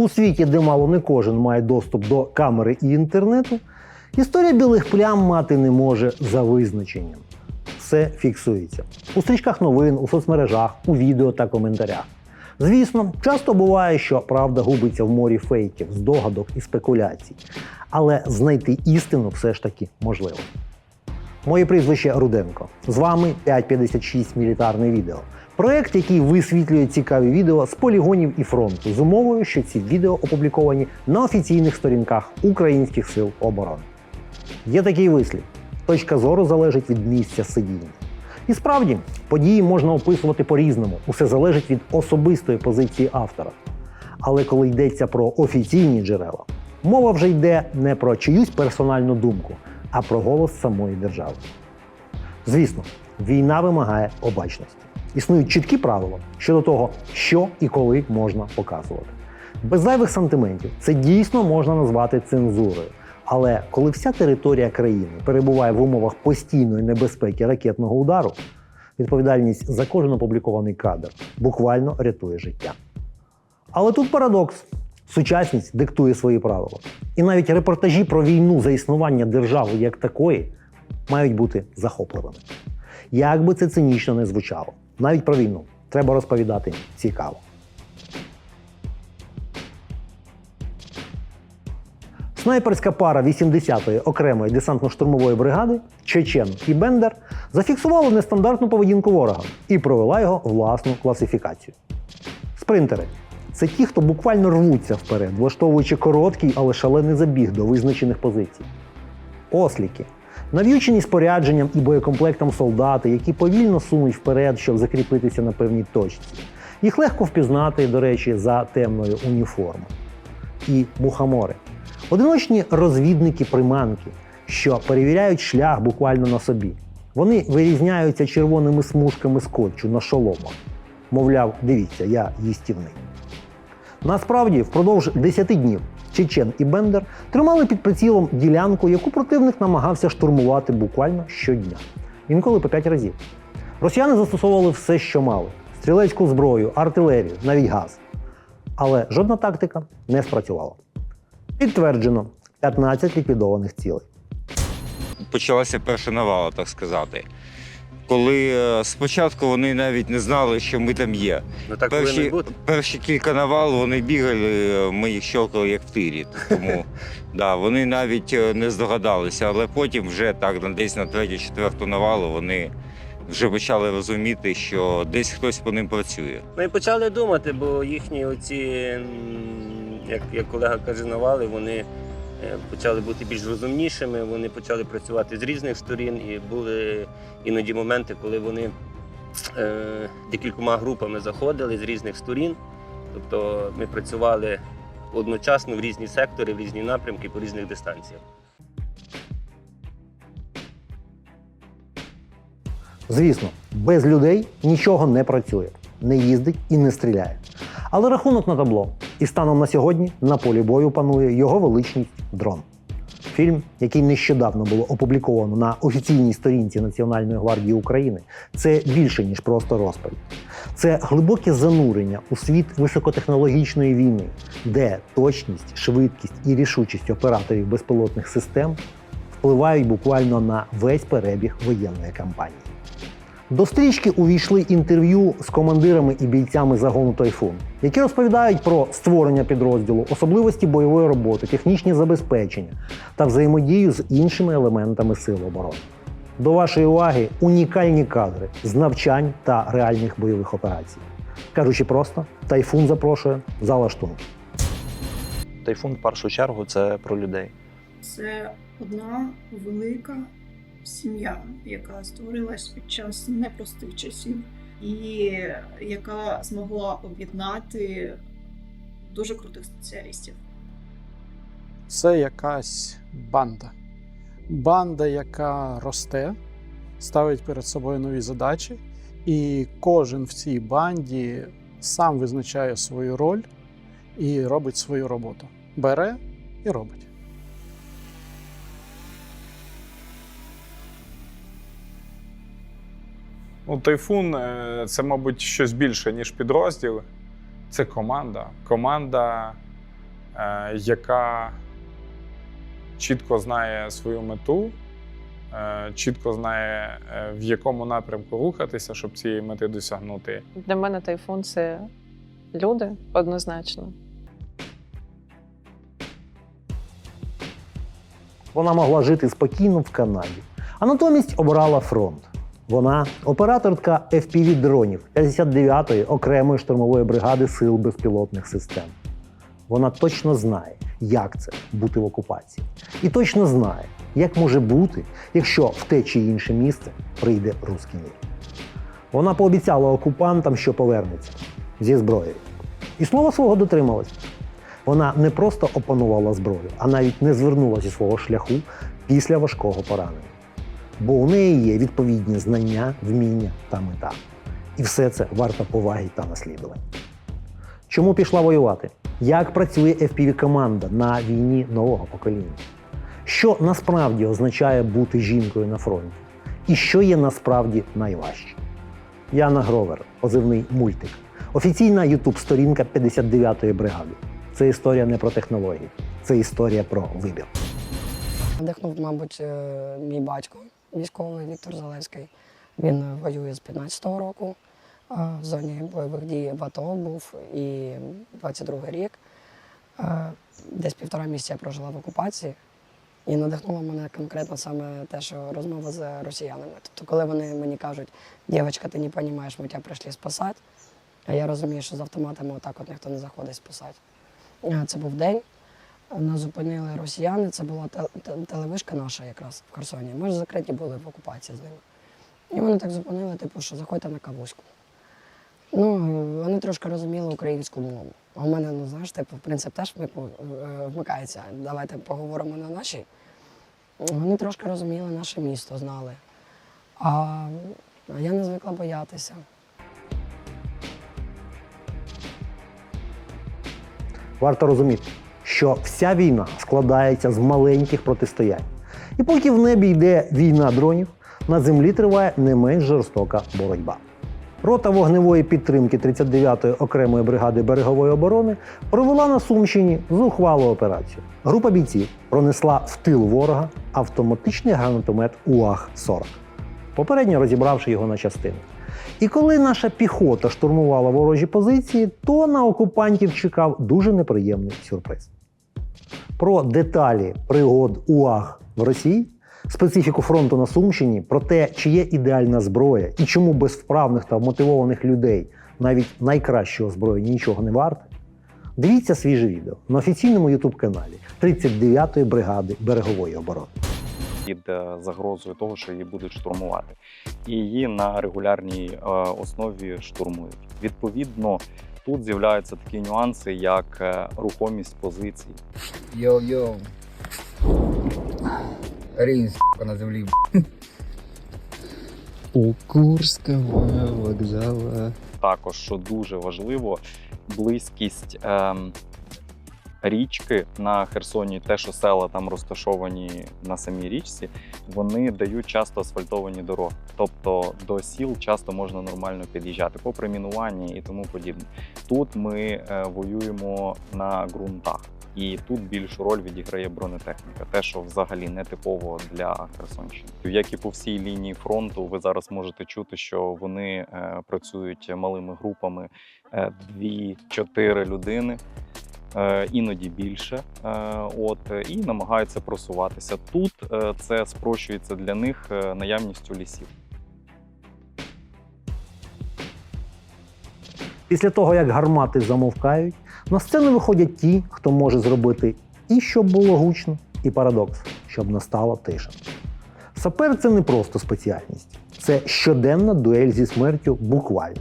У світі, де мало не кожен має доступ до камери і інтернету, історія білих плям мати не може за визначенням. Все фіксується у стрічках новин, у соцмережах, у відео та коментарях. Звісно, часто буває, що правда губиться в морі фейків, здогадок і спекуляцій, але знайти істину все ж таки можливо. Моє прізвище Руденко. З вами 556 мілітарне відео. Проект, який висвітлює цікаві відео з полігонів і фронту, з умовою, що ці відео опубліковані на офіційних сторінках українських сил оборони. Є такий вислів: точка зору залежить від місця сидіння. І справді, події можна описувати по-різному, усе залежить від особистої позиції автора. Але коли йдеться про офіційні джерела, мова вже йде не про чиюсь персональну думку, а про голос самої держави. Звісно, війна вимагає обачності. Існують чіткі правила щодо того, що і коли можна показувати. Без зайвих сантиментів це дійсно можна назвати цензурою. Але коли вся територія країни перебуває в умовах постійної небезпеки ракетного удару, відповідальність за кожен опублікований кадр буквально рятує життя. Але тут парадокс: сучасність диктує свої правила. І навіть репортажі про війну за існування держави як такої мають бути захопливими. Як би це цинічно не звучало, навіть про війну треба розповідати цікаво. Снайперська пара 80-ї окремої десантно-штурмової бригади Чечен і Бендер зафіксували нестандартну поведінку ворога і провела його власну класифікацію. Спринтери це ті, хто буквально рвуться вперед, влаштовуючи короткий, але шалений забіг до визначених позицій. Осліки нав'ючені спорядженням і боєкомплектом солдати, які повільно сунуть вперед, щоб закріпитися на певній точці. Їх легко впізнати, до речі, за темною уніформою. І мухомори одиночні розвідники-приманки, що перевіряють шлях буквально на собі. Вони вирізняються червоними смужками скотчу на шоломах. Мовляв, дивіться, я їстівний. Насправді, впродовж 10 днів Чечен і Бендер тримали під прицілом ділянку, яку противник намагався штурмувати буквально щодня, інколи по 5 разів. Росіяни застосовували все, що мали: стрілецьку зброю, артилерію, навіть газ. Але жодна тактика не спрацювала. Підтверджено 15 ліквідованих цілей. почалася перша навала, так сказати. Коли е, спочатку вони навіть не знали, що ми там є. Ну так Перші, бути. перші кілька навал вони бігали, е, ми їх щелкали як в тирі. Тому да, вони навіть е, не здогадалися, але потім вже так, десь на третю-четверту навалу вони вже почали розуміти, що десь хтось по ним працює. Ну і почали думати, бо їхні оці, як, як колега каже, навали, вони почали бути більш розумнішими, вони почали працювати з різних сторін, і були іноді моменти, коли вони е, декількома групами заходили з різних сторін. Тобто ми працювали одночасно в різні сектори, в різні напрямки, по різних дистанціях. Звісно, без людей нічого не працює, не їздить і не стріляє. Але рахунок на табло. І станом на сьогодні на полі бою панує його величність дрон. Фільм, який нещодавно було опубліковано на офіційній сторінці Національної гвардії України, це більше ніж просто розповідь. Це глибоке занурення у світ високотехнологічної війни, де точність, швидкість і рішучість операторів безпілотних систем впливають буквально на весь перебіг воєнної кампанії. До стрічки увійшли інтерв'ю з командирами і бійцями загону Тайфун, які розповідають про створення підрозділу, особливості бойової роботи, технічні забезпечення та взаємодію з іншими елементами сил оборони. До вашої уваги унікальні кадри з навчань та реальних бойових операцій. Кажучи просто, тайфун запрошує за лаштунки. Тайфун в першу чергу це про людей. Це одна велика сім'я, яка створилась під час непростих часів, і яка змогла об'єднати дуже крутих спеціалістів. це якась банда. Банда, яка росте, ставить перед собою нові задачі, і кожен в цій банді сам визначає свою роль і робить свою роботу. Бере і робить. Ну, тайфун е, це, мабуть, щось більше, ніж підрозділ. Це команда. Команда е, яка чітко знає свою мету, е, чітко знає, в якому напрямку рухатися, щоб цієї мети досягнути. Для мене тайфун це люди однозначно. Вона могла жити спокійно в Канаді, а натомість обрала фронт. Вона операторка fpv дронів 59-ї окремої штурмової бригади сил безпілотних систем. Вона точно знає, як це бути в окупації, і точно знає, як може бути, якщо в те чи інше місце прийде руський мір. Вона пообіцяла окупантам, що повернеться зі зброєю. І слова свого дотрималась. Вона не просто опанувала зброю, а навіть не звернула зі свого шляху після важкого поранення. Бо у неї є відповідні знання, вміння та мета. І все це варто поваги та наслідувань. Чому пішла воювати? Як працює FPV-команда на війні нового покоління? Що насправді означає бути жінкою на фронті? І що є насправді найважче? Яна Гровер, позивний мультик, офіційна ютуб-сторінка 59-ї бригади. Це історія не про технології, це історія про вибір. Надихнув, мабуть, е, мій батько, військовий Віктор Залевський. Він воює з 15-го року. В зоні бойових дій в АТО був і 22-й рік. Е, Десь півтора місяця я прожила в окупації. І надихнуло мене конкретно саме те, що розмова з росіянами. Тобто, коли вони мені кажуть, дівчинка, ти не розумієш, ми тебе прийшли спасати, а я розумію, що з автоматами отак от ніхто не заходить спасати. Е, Це був день. Нас зупинили росіяни, це була те- те- телевишка наша якраз в Херсоні. Ми ж закриті були в окупації з ними. І вони так зупинили, типу, що заходьте на кавуську. Ну, вони трошки розуміли українську мову. А в мене, ну знаєш, типу, принцип теж е, вмикається. Давайте поговоримо на нашій. Вони трошки розуміли наше місто, знали. А я не звикла боятися. Варто розуміти, що вся війна складається з маленьких протистоянь. І поки в небі йде війна дронів, на землі триває не менш жорстока боротьба. Рота вогневої підтримки 39-ї окремої бригади берегової оборони провела на Сумщині зухвалу операцію. Група бійців пронесла в тил ворога автоматичний гранатомет УАГ-40, попередньо розібравши його на частини. І коли наша піхота штурмувала ворожі позиції, то на окупантів чекав дуже неприємний сюрприз. Про деталі пригод УАГ в Росії, специфіку фронту на Сумщині, про те, чи є ідеальна зброя і чому без вправних та мотивованих людей навіть найкращого озброєння нічого не варте. Дивіться свіже відео на офіційному ютуб-каналі 39-ї бригади берегової оборони. під е, загрозою того, що її будуть штурмувати, і її на регулярній е, основі штурмують. Відповідно, тут з'являються такі нюанси, як е, рухомість позицій. Йо-йо. Рін, на землі. У Курського вокзала. Також, що дуже важливо, близькість ем, річки на Херсоні, те, що села там розташовані на самій річці, вони дають часто асфальтовані дороги. Тобто до сіл часто можна нормально під'їжджати, попри мінування і тому подібне. Тут ми е, воюємо на ґрунтах. І тут більшу роль відіграє бронетехніка, те, що взагалі не типово для Херсонщини. Як і по всій лінії фронту, ви зараз можете чути, що вони е, працюють малими групами е, дві-чотири людини. Е, Іноді більше, е, от і намагаються просуватися. Тут е, це спрощується для них наявністю лісів. Після того, як гармати замовкають, на сцену виходять ті, хто може зробити і щоб було гучно, і парадокс, щоб настала тиша. Сапер це не просто спеціальність, це щоденна дуель зі смертю буквально.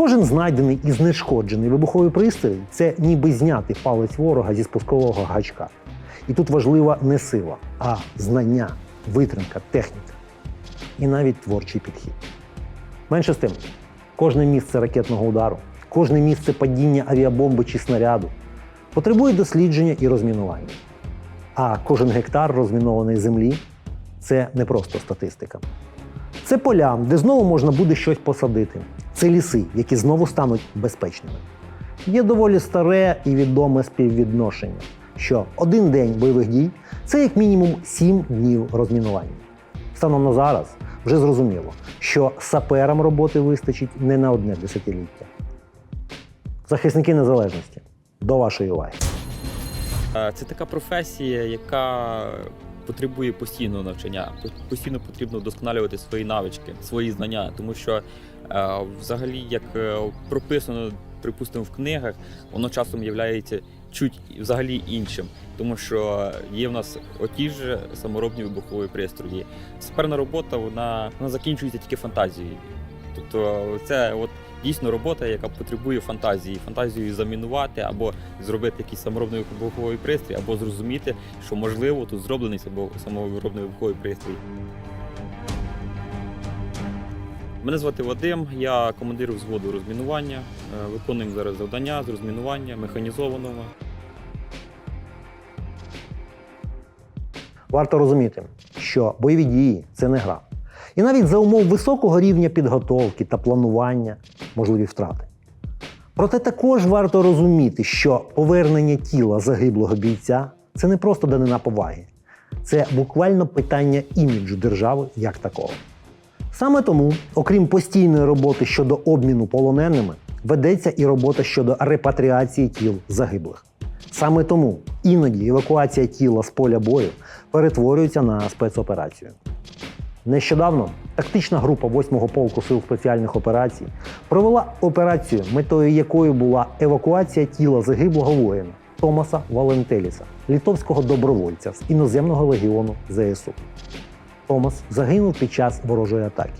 Кожен знайдений і знешкоджений вибуховий пристрій це ніби знятий палець ворога зі спускового гачка. І тут важлива не сила, а знання, витримка, техніка і навіть творчий підхід. Менше з тим, кожне місце ракетного удару, кожне місце падіння авіабомби чи снаряду потребує дослідження і розмінування. А кожен гектар розмінованої землі це не просто статистика. Це поля, де знову можна буде щось посадити. Це ліси, які знову стануть безпечними. є доволі старе і відоме співвідношення, що один день бойових дій це як мінімум 7 днів розмінування. Станом на зараз вже зрозуміло, що саперам роботи вистачить не на одне десятиліття. Захисники незалежності, до вашої уваги. Е, Це така професія, яка потребує постійного навчання. Постійно потрібно вдосконалювати свої навички, свої знання, тому що е, взагалі, як е, прописано, припустимо, в книгах, воно часом є чуть взагалі іншим, тому що є в нас оті ж саморобні вибухові пристрої. Саперна робота вона, вона закінчується тільки фантазією. Тобто, це от дійсно робота, яка потребує фантазії, фантазію замінувати або зробити якийсь саморобний вибуховий пристрій, або зрозуміти, що можливо тут зроблений само- саморобний вибуховий пристрій. Мене звати Вадим, я командир взводу розмінування. Е, Виконуємо зараз завдання з розмінування механізованого. Варто розуміти, що бойові дії це не гра. І навіть за умов високого рівня підготовки та планування можливі втрати. Проте також варто розуміти, що повернення тіла загиблого бійця це не просто данина поваги, це буквально питання іміджу держави як такого. Саме тому, окрім постійної роботи щодо обміну полоненими, ведеться і робота щодо репатріації тіл загиблих. Саме тому іноді евакуація тіла з поля бою перетворюється на спецоперацію. Нещодавно тактична група 8-го полку сил спеціальних операцій провела операцію, метою якої була евакуація тіла загиблого воїна Томаса Валентеліса, літовського добровольця з іноземного легіону ЗСУ. Томас загинув під час ворожої атаки.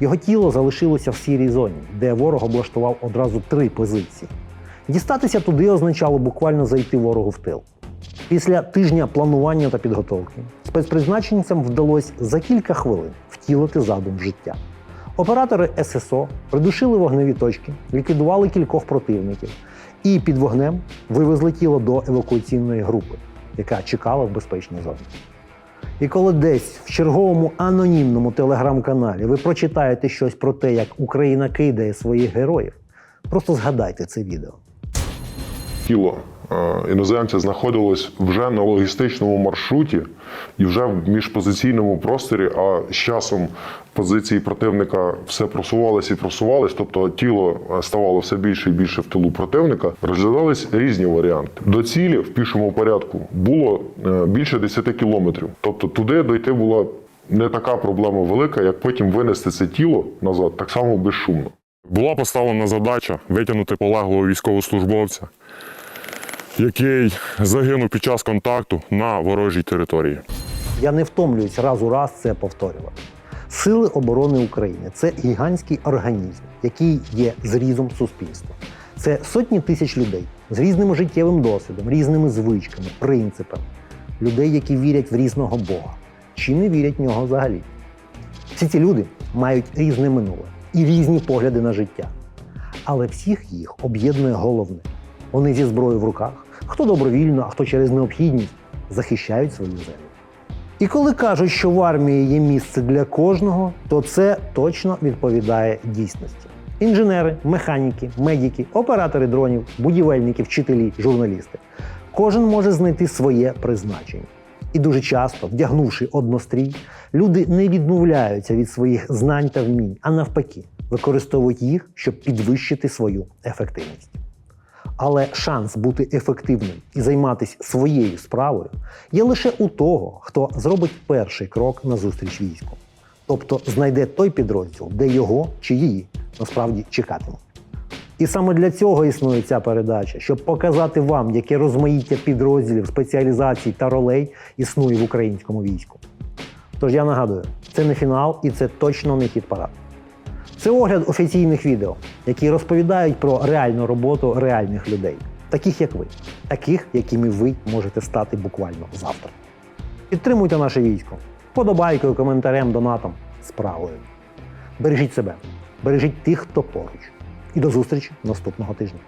Його тіло залишилося в сірій зоні, де ворог облаштував одразу три позиції. Дістатися туди означало буквально зайти ворогу в тил. Після тижня планування та підготовки спецпризначенцям вдалося за кілька хвилин втілити задум в життя. Оператори ССО придушили вогневі точки, ліквідували кількох противників і під вогнем вивезли тіло до евакуаційної групи, яка чекала в безпечній зоні. І коли десь в черговому анонімному телеграм-каналі ви прочитаєте щось про те, як Україна кидає своїх героїв, просто згадайте це відео. тіло іноземця знаходилось вже на логістичному маршруті і вже в міжпозиційному просторі, а з часом позиції противника все просувалися і просувались, тобто тіло е, ставало все більше і більше в тилу противника. Розглядались різні варіанти. До цілі в пішому порядку було е, більше 10 кілометрів. Тобто туди дойти була не така проблема велика, як потім винести це тіло назад, так само безшумно. Була поставлена задача витягнути полеглого військовослужбовця, який загинув під час контакту на ворожій території. Я не втомлююсь раз у раз це повторювати. Сили оборони України це гігантський організм, який є зрізом суспільства. Це сотні тисяч людей з різним життєвим досвідом, різними звичками, принципами, людей, які вірять в різного Бога, чи не вірять в нього взагалі. Всі ці люди мають різне минуле і різні погляди на життя. Але всіх їх об'єднує головне: вони зі зброєю в руках, хто добровільно, а хто через необхідність захищають свою землю. І коли кажуть, що в армії є місце для кожного, то це точно відповідає дійсності. Інженери, механіки, медики, оператори дронів, будівельники, вчителі, журналісти. Кожен може знайти своє призначення. І дуже часто, вдягнувши однострій, люди не відмовляються від своїх знань та вмінь, а навпаки, використовують їх, щоб підвищити свою ефективність. Але шанс бути ефективним і займатися своєю справою є лише у того, хто зробить перший крок назустріч війську. Тобто знайде той підрозділ, де його чи її насправді чекатимуть. І саме для цього існує ця передача, щоб показати вам, яке розмаїття підрозділів, спеціалізацій та ролей існує в українському війську. Тож я нагадую, це не фінал і це точно не хід парад. Це огляд офіційних відео, які розповідають про реальну роботу реальних людей, таких як ви, таких, якими ви можете стати буквально завтра. Підтримуйте наше військо, подобайкою, коментарем, донатом, справою. Бережіть себе, бережіть тих, хто поруч. І до зустрічі наступного тижня.